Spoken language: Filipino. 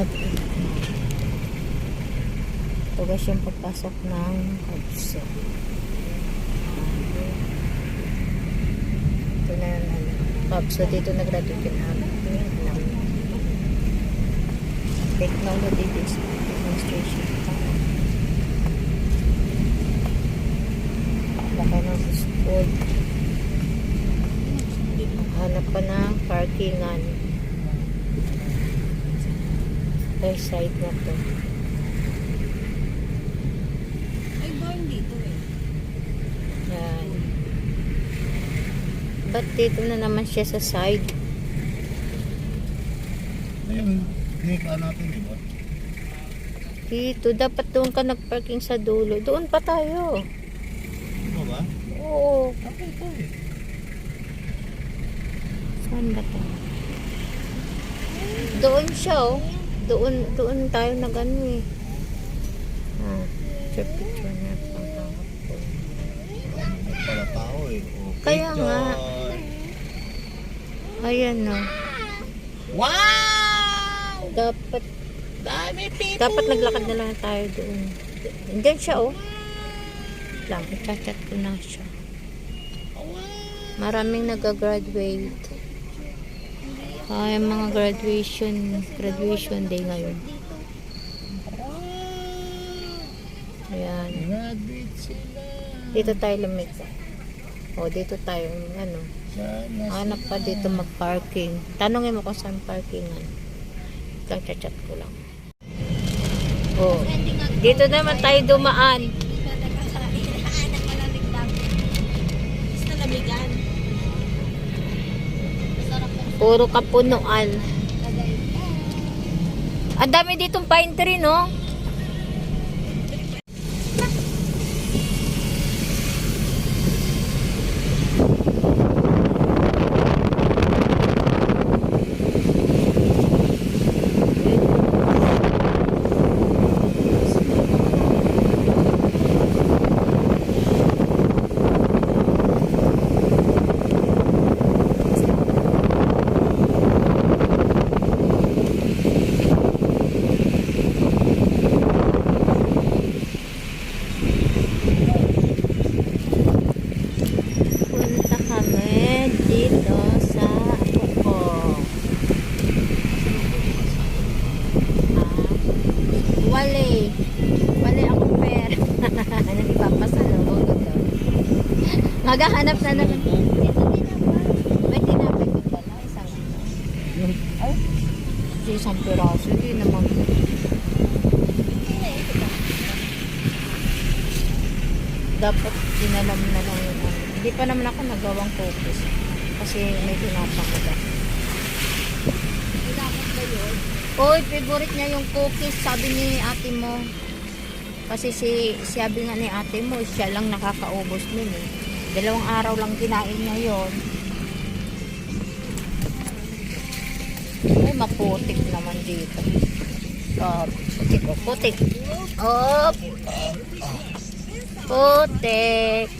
At tugas yung pagpasok ng kabso. Ito na ano. Kabso dito nag-graduate yung anak. Technology demonstration. Laki ng school. Hanap pa ng parkingan. West side na to. Ay, barn dito eh. Yan. Ba't dito na naman siya sa side? Ayun, hinika natin, di ba? Dito, dapat doon ka nagparking sa dulo. Doon pa tayo. Ano ba? Oo. Okay, ito eh. Saan ba to? Doon siya, oh. Doon, doon tayo nag ano eh. Ah, picture picture na pala tao eh. Kaya nga. Ayan, no. Wow! Dapat, Dami people! dapat naglakad na lang tayo doon. Diyan siya, oh. Lang, i-chat ko na siya. Maraming nag-graduate. Ay, mga graduation, graduation day ngayon. Ayan. Dito tayo lumiko. O, dito tayo, ano, hanap pa dito mag-parking. Tanongin mo kung saan parkingan. Lang, chat ko lang. O, dito naman tayo dumaan. Puro kapunuan. Ang dami ditong pine tree, no? Maghahanap na naman. Tinapay. May tinapay ko pala. Isang Ay, isang piraso. Hindi naman. Dapat dinalam na lang yung ano. Hindi pa naman ako nagawang focus. Kasi may tinapa ko. Dapat ba yun? Oy, favorite niya yung cookies, sabi ni ate mo. Kasi si, sabi nga ni ate mo, siya lang nakakaubos nun eh. Dalawang araw lang kinain niya yon. Ay, maputik naman dito. Oh, putik, oh, putik. Putik.